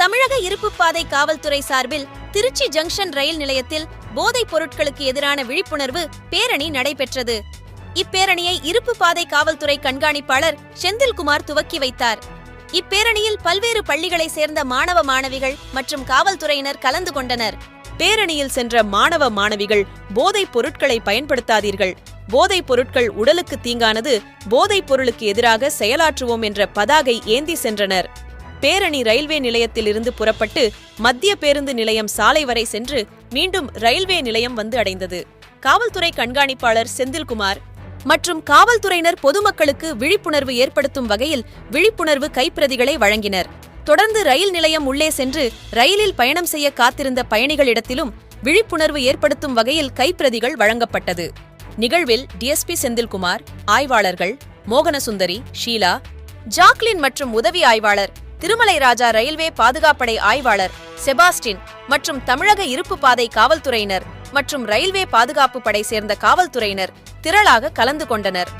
தமிழக இருப்பு பாதை காவல்துறை சார்பில் திருச்சி ஜங்ஷன் ரயில் நிலையத்தில் போதைப் பொருட்களுக்கு எதிரான விழிப்புணர்வு பேரணி நடைபெற்றது. இப்பேரணியை இருப்பு பாதை காவல்துறை கண்காணிப்பாளர் செந்தில்குமார் துவக்கி வைத்தார். இப்பேரணியில் பல்வேறு பள்ளிகளை சேர்ந்த மாணவ மாணவிகள் மற்றும் காவல்துறையினர் கலந்து கொண்டனர். பேரணியில் சென்ற மாணவ மாணவிகள் போதைப் பொருட்களை பயன்படுத்தாதீர்கள். போதைப் பொருட்கள் உடலுக்கு தீங்கானது போதைப் பொருளுக்கு எதிராக செயலாற்றுவோம் என்ற பதாகை ஏந்தி சென்றனர். பேரணி ரயில்வே நிலையத்திலிருந்து புறப்பட்டு மத்திய பேருந்து நிலையம் சாலை வரை சென்று மீண்டும் ரயில்வே நிலையம் வந்து அடைந்தது. காவல்துறை கண்காணிப்பாளர் செந்தில்குமார் மற்றும் காவல்துறையினர் பொதுமக்களுக்கு விழிப்புணர்வு ஏற்படுத்தும் வகையில் விழிப்புணர்வு கைப்பிரதிகளை வழங்கினர். தொடர்ந்து ரயில் நிலையம் உள்ளே சென்று ரயிலில் பயணம் செய்ய காத்திருந்த பயணிகளிடத்திலும் விழிப்புணர்வு ஏற்படுத்தும் வகையில் கைப்பிரதிகள் வழங்கப்பட்டது. நிகழ்வில் டிஎஸ்பி செந்தில்குமார் ஆய்வாளர்கள் மோகனசுந்தரி ஷீலா ஜாக்லின் மற்றும் உதவி ஆய்வாளர் திருமலை ராஜா ரயில்வே பாதுகாப்படை ஆய்வாளர் செபாஸ்டின் மற்றும் தமிழக இருப்பு பாதை காவல்துறையினர் மற்றும் ரயில்வே பாதுகாப்பு படை சேர்ந்த காவல்துறையினர் திரளாக கலந்து கொண்டனர்.